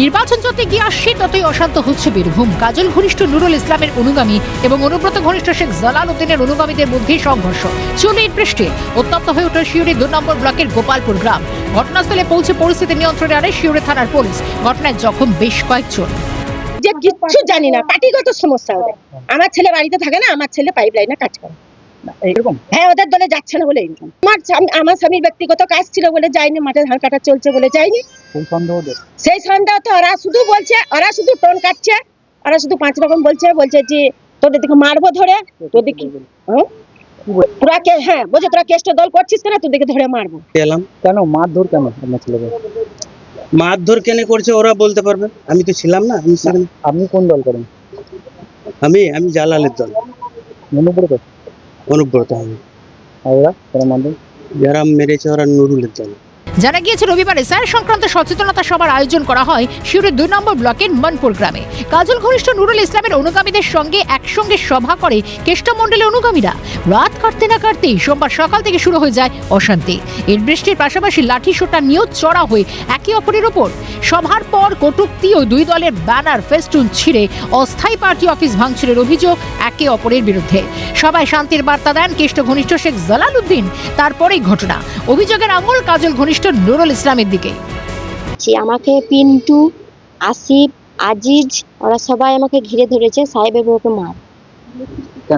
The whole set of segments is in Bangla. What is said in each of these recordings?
নির্বাচন যত এগিয়ে আসছে, ততই অশান্ত হচ্ছে বীরভূম। কাজল ঘনিষ্ঠ নুরুল ইসলামের অনুগামী এবং অনুব্রত ঘনিষ্ঠ শেখ জালাল উদ্দিনের অনুগামীদের মধ্যে সংঘর্ষ। চুলির পৃষ্ঠে উত্তপ্ত হয়ে ওঠে শিউরি দু নম্বর ব্লকের গোপালপুর গ্রাম। ঘটনাস্থলে পৌঁছে পরিস্থিতি নিয়ন্ত্রণে আনে শিউরি থানার পুলিশ। ঘটনায় জখম বেশ কয়েকজন। যে কিচ্ছু জানি না, পার্টিগত সমস্যা ওদের। আমার ছেলে বাড়িতে থাকে না, আমার ছেলে পাইপ লাইনে কাজ করে। এইরকম হ্যাঁ ওদের দলে যাচ্ছে না বলে এরকম। আমার আমার স্বামীর ব্যক্তিগত কাজ ছিল বলে যায়নি মাঠে ধান কাটা চলছে বলে যায়নি। কোন সন্দেহ সেই সন্দেহ তো ওরা শুধু বলছে ওরা শুধু টোন কাটছে ওরা শুধু পাঁচ রকম বলছে বলছে যে তোদের দিকে মারবো ধরে তোদের কি? তোরা কে হ্যাঁ বলছে তোরা কেষ্ট দল করছিস কেন? তোদেরকে ধরে মারবো। এলাম? কেন? মারধর কেন আপনার ছেলেকে? মারধর কেনে করছে ওরা বলতে পারবে? আমি তো ছিলাম না আমি আপনি কোন দল করেন? আমি আমি জালালের দল। মনোব্রত অনুব্রত আমি আর ওরা ওরা মারধর যারা মেরেছে ওরা নুরুলের দল জানা গিয়েছে, রবিবারে স্যার সংক্রান্ত সচেতনতা সভার আয়োজন করা হয় শিউরের দুই নম্বর ব্লকের মনপুর গ্রামে। কাজল ঘনিষ্ঠ নুরুল ইসলামের অনুগামীদের সঙ্গে একসঙ্গে সভা করে কেষ্টমণ্ডলের অনুগামীরা। রাত কাটতে না কাটতেই সোমবার সকাল থেকে শুরু হয়ে যায় অশান্তি। এর বৃষ্টির পাশাপাশি লাঠি সোটা নিয়েও চড়া হয়ে একে অপরের ওপর। সভার পর কটুক্তি ও দুই দলের ব্যানার ফেস্টুন ছিঁড়ে অস্থায়ী পার্টি অফিস ভাঙচুরের অভিযোগ একে অপরের বিরুদ্ধে। সবাই শান্তির বার্তা দেন কেষ্ট ঘনিষ্ঠ শেখ জালাল উদ্দিন তারপরেই ঘটনা। অভিযোগের আঙুল কাজল ঘনিষ্ঠ নুরুল ইসলামের দিকে। যে আমাকে পিন্টু আসিফ আজিজ ওরা সবাই আমাকে ঘিরে ধরেছে সাহেবের ওপর মার।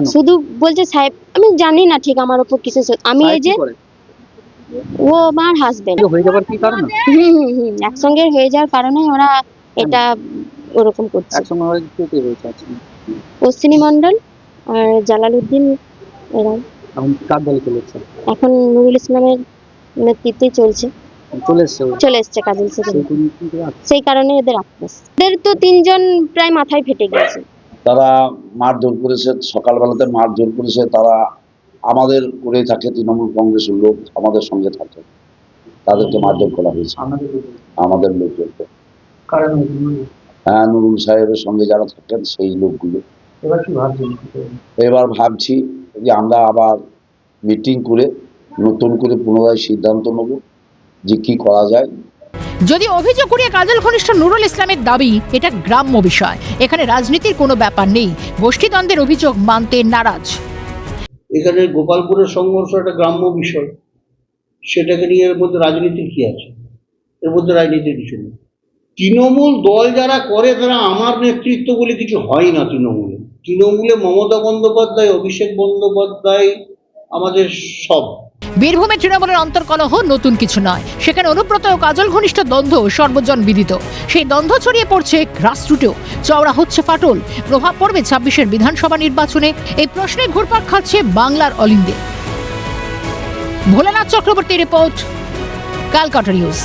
শুধু বলছে সাহেব আমি জানি না ঠিক আমার কিসের সে- আমি এই যে ও আমার হাজবেন্ড হয়ে যাবার কি কারণ? হুম হুম হুম একসঙ্গে হয়ে যাওয়ার কারণে ওরা এটা ওরকম করছে। একসঙ্গে হয়ে কে কে হয়েছে? অশ্বিনী মন্ডল আর জালালউদ্দিন এরা। এখন কার দল চলেছে এখন নুরুল ইসলামের নেতৃত্বে চলছে। চলে এসছে চলে এসছে কাজল সেই কারণে এদের আক্রোশ এদের তো তিনজন প্রায় মাথায় ফেটে গেছে। তারা মারধর করেছে সকালবেলাতে মারধর করেছে তারা আমাদের করে থাকে তৃণমূল কংগ্রেসের লোক আমাদের সঙ্গে থাকে। তাদেরকে মারধর করা হয়েছে। আমাদের লোক। লোকদেরকে কারণ হ্যাঁ নুরুল সাহেবের সঙ্গে যারা থাকেন সেই লোকগুলো? এবার ভাবছি যে আমরা আবার মিটিং করে নতুন করে পুনরায় সিদ্ধান্ত নেব যে কি করা যায়। যদি অভিযোগ করিয়ে কাজল ঘনিষ্ঠ নুরুল ইসলামের দাবি এটা গ্রাম্য বিষয়। এখানে রাজনীতির কোনো ব্যাপার নেই। গোষ্ঠীদ্বন্দ্বের অভিযোগ মানতে নারাজ। এখানে গোপালপুরের সংঘর্ষ একটা গ্রাম্য বিষয়। সেটাকে নিয়ে এর মধ্যে রাজনীতির কি আছে? এর মধ্যে রাজনীতির কিছু নেই। তৃণমূল দল যারা করে তারা আমার নেতৃত্ব বলে কিছু হয় না তৃণমূলে। তৃণমূলে মমতা বন্দ্যোপাধ্যায় অভিষেক বন্দ্যোপাধ্যায় আমাদের সব। বীরভূমে তৃণমূলের অন্তর্কলহ নতুন কিছু নয়। সেখানে অনুব্রত ও কাজল ঘনিষ্ঠ দ্বন্দ্ব সর্বজন বিদিত। সেই দ্বন্দ্ব ছড়িয়ে পড়ছে গ্রাসরুটেও চওড়া হচ্ছে ফাটল। প্রভাব পড়বে ছাব্বিশের বিধানসভা নির্বাচনে। এই প্রশ্নে ঘুরপাক খাচ্ছে বাংলার অলিন্দে। Bholanath Chakraborty report Calcutta news.